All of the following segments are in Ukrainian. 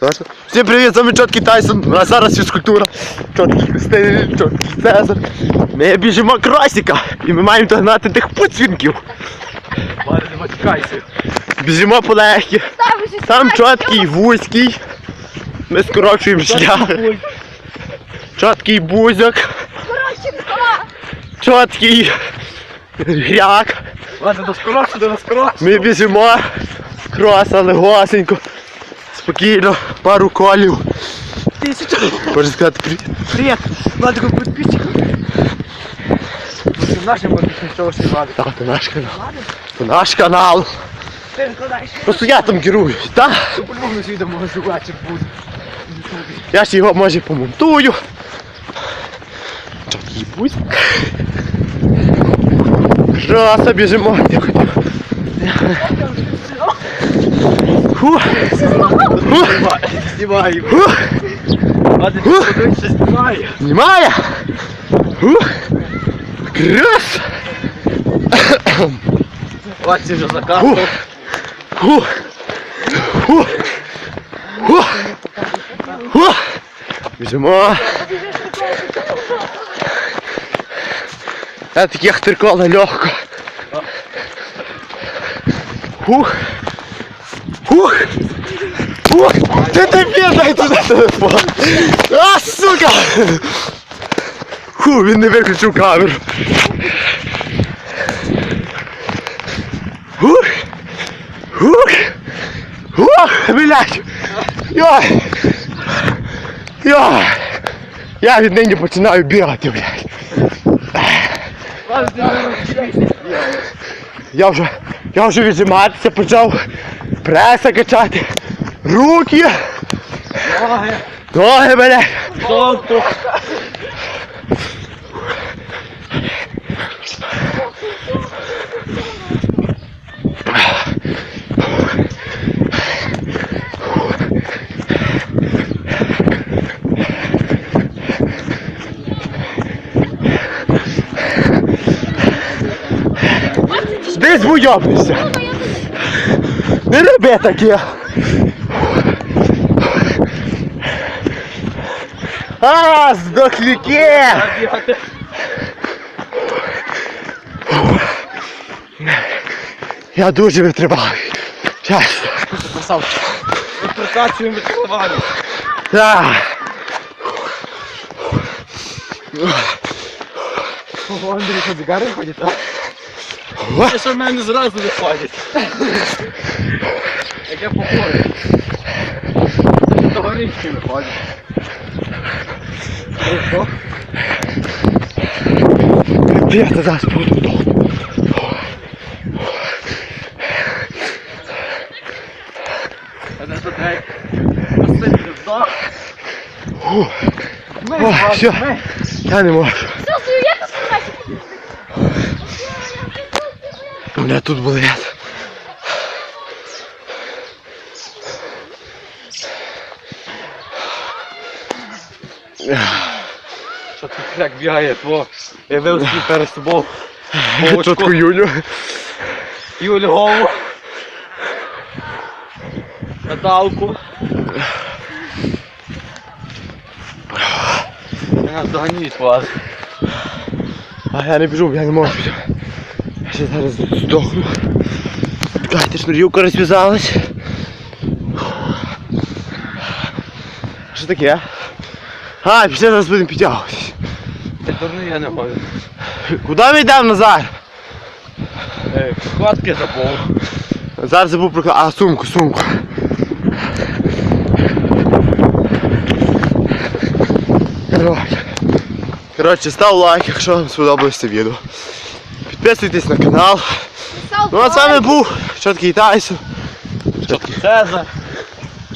Точно. Всім привіт, з вами Чоткий Тайсон, а зараз фізкультура. Чоткий Костель, Чоткий Цезар. Ми біжимо кросіка і ми маємо догнати тих пуцвінків. Біжимо полегкі. Там чоткий, вузький. Ми скорочуємо шлях. Чоткий бузяк, чоткий гряк. Ладно, до скорочу, до скорочу. Ми біжимо кроса легосенько. Спокійно, пару колів. Тисяча. Можна сказати привіт. Привет. Ладно, такой подписчик. Це нашим подписчикам що ж. Так, це наш канал. Це наш канал. Просто я там керую, так? Ну, по-любому на відео може жувати буде. Я ж його може помонтую. Чоткий бузяк. Кроса біжимо. Тихо, тихо. Фу. Знімай. Фу. Ладно, ти подивишся, знімай. Знімає. Фу. Крас. Ти вже Фу. Фу. Фу. Фу. Фу. Біжимо. Це таке хтиркола легко. Фух. Фух. Фух. Ти тобі дай туди телефон. А, сука. Фу, він не виключив камеру. Фух. Фух. Фух, блядь. Йой. Йой. Я віднині починаю бігати, розчайся. Я вже, я вже віджиматися почав, преса качати, руки, Ноги. ноги. Тобто. Десь буйобишся. Не роби таке. А, здохляки! Бігати. Я дуже витривалий. Чесно. Красавчик. Інтерпретацію відкривали. Так. Андрій, що дигари ходять, а? Те, що в мене зразу виходять. Як я походжу. Це до горішки виходить. Що? Я це зараз буду не О, ми. Я не можу. У тут болить. Що тут хряк бігає, твого. Я вивезли перед собою. Чотку Юлю. Юлю голову. Наталку. Я нас доганіть вас. А я не біжу, я не можу. Я ще зараз здохну. Чекайте, шнурівка розв'язалась. Що таке? А, після зараз будемо підтягуватись. Ти дурний я не можу. Куди ми йдемо Назар? Ей, Хватки забув. Зараз забув про... А, сумку, сумку. Коротше, став лайк, якщо вам сподобалось це відео. Підписуйтесь на канал. Ну а з вами був Чоткий Тайсон. Цезар.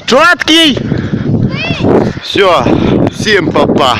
Чоткий! Все, всім па-па.